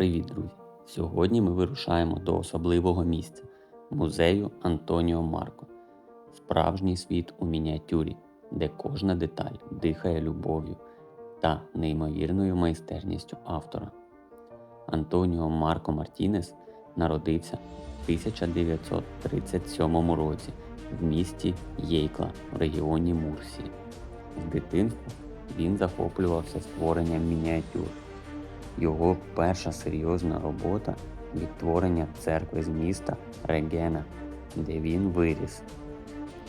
Привіт, друзі! Сьогодні ми вирушаємо до особливого місця музею Антоніо Марко. Справжній світ у мініатюрі, де кожна деталь дихає любов'ю та неймовірною майстерністю автора. Антоніо Марко Мартінес народився в 1937 році в місті Єйкла в регіоні Мурсії. З дитинства він захоплювався створенням мініатюр. Його перша серйозна робота відтворення церкви з міста Регена, де він виріс.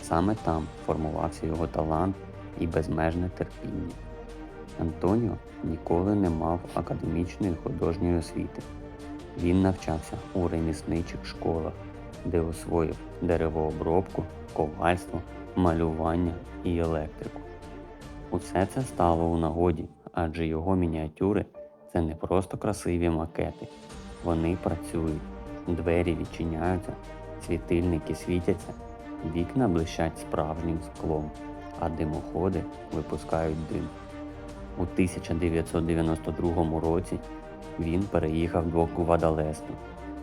Саме там формувався його талант і безмежне терпіння. Антоніо ніколи не мав академічної художньої освіти. Він навчався у ремісничих школах, де освоїв деревообробку, ковальство, малювання і електрику. Усе це стало у нагоді, адже його мініатюри це не просто красиві макети. Вони працюють, двері відчиняються, світильники світяться, вікна блищать справжнім склом, а димоходи випускають дим. У 1992 році він переїхав до Гвадалесту,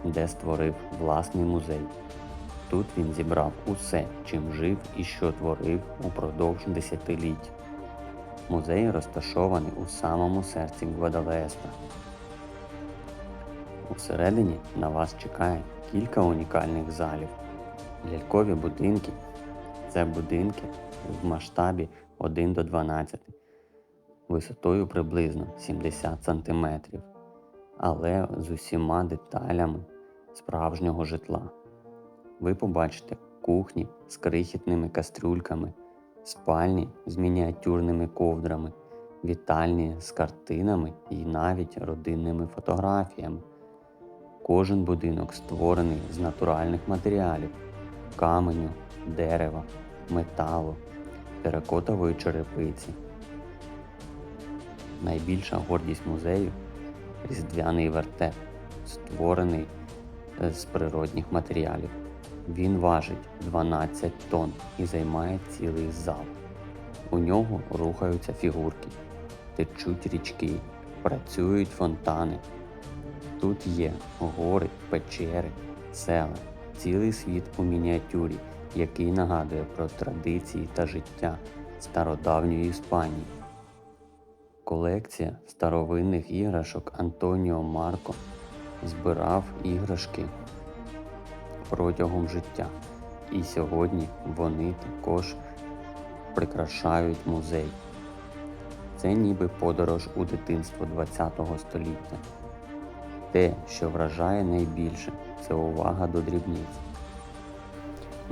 де створив власний музей. Тут він зібрав усе, чим жив і що творив упродовж десятиліть. Музей розташований у самому серці Гвадалеста. Усередині на вас чекає кілька унікальних залів. Лялькові будинки це будинки в масштабі 1 до 12, висотою приблизно 70 см, але з усіма деталями справжнього житла. Ви побачите кухні з крихітними кастрюльками спальні з мініатюрними ковдрами, вітальні з картинами і навіть родинними фотографіями. Кожен будинок створений з натуральних матеріалів каменю, дерева, металу, теракотової черепиці. Найбільша гордість музею різдвяний вертеп, створений з природних матеріалів. Він важить 12 тонн і займає цілий зал. У нього рухаються фігурки, течуть річки, працюють фонтани. Тут є гори, печери, села, цілий світ у мініатюрі, який нагадує про традиції та життя стародавньої Іспанії. Колекція старовинних іграшок Антоніо Марко збирав іграшки протягом життя. І сьогодні вони також прикрашають музей. Це ніби подорож у дитинство ХХ століття. Те, що вражає найбільше, це увага до дрібниць.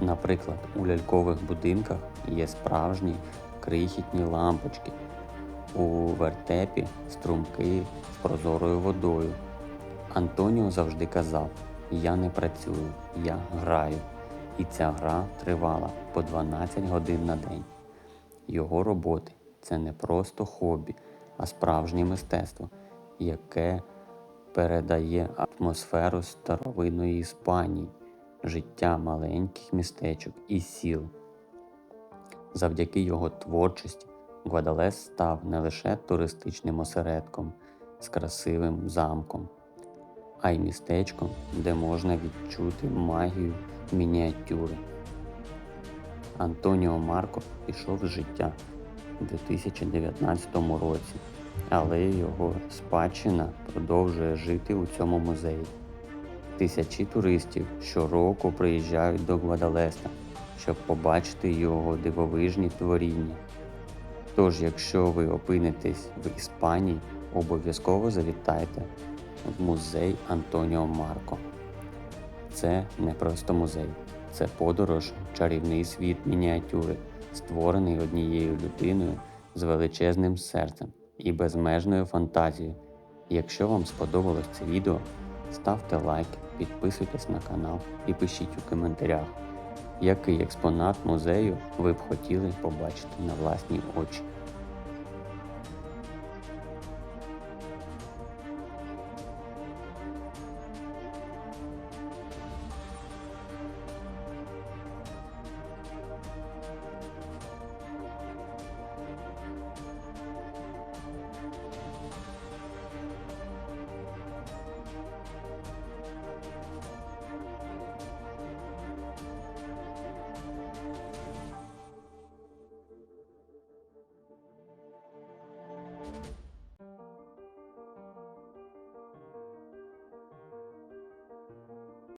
Наприклад, у лялькових будинках є справжні крихітні лампочки, у вертепі струмки з прозорою водою. Антоніо завжди казав, я не працюю, я граю. І ця гра тривала по 12 годин на день. Його роботи це не просто хобі, а справжнє мистецтво, яке передає атмосферу старовинної Іспанії, життя маленьких містечок і сіл. Завдяки його творчості Гвадалес став не лише туристичним осередком з красивим замком а й містечком, де можна відчути магію мініатюри. Антоніо Марко пішов з життя у 2019 році, але його спадщина продовжує жити у цьому музеї. Тисячі туристів щороку приїжджають до Гвадалеста, щоб побачити його дивовижні творіння. Тож, якщо ви опинитесь в Іспанії, обов'язково завітайте музей Антоніо Марко. Це не просто музей, це подорож, чарівний світ мініатюри, створений однією людиною з величезним серцем і безмежною фантазією. Якщо вам сподобалось це відео, ставте лайк, підписуйтесь на канал і пишіть у коментарях, який експонат музею ви б хотіли побачити на власні очі.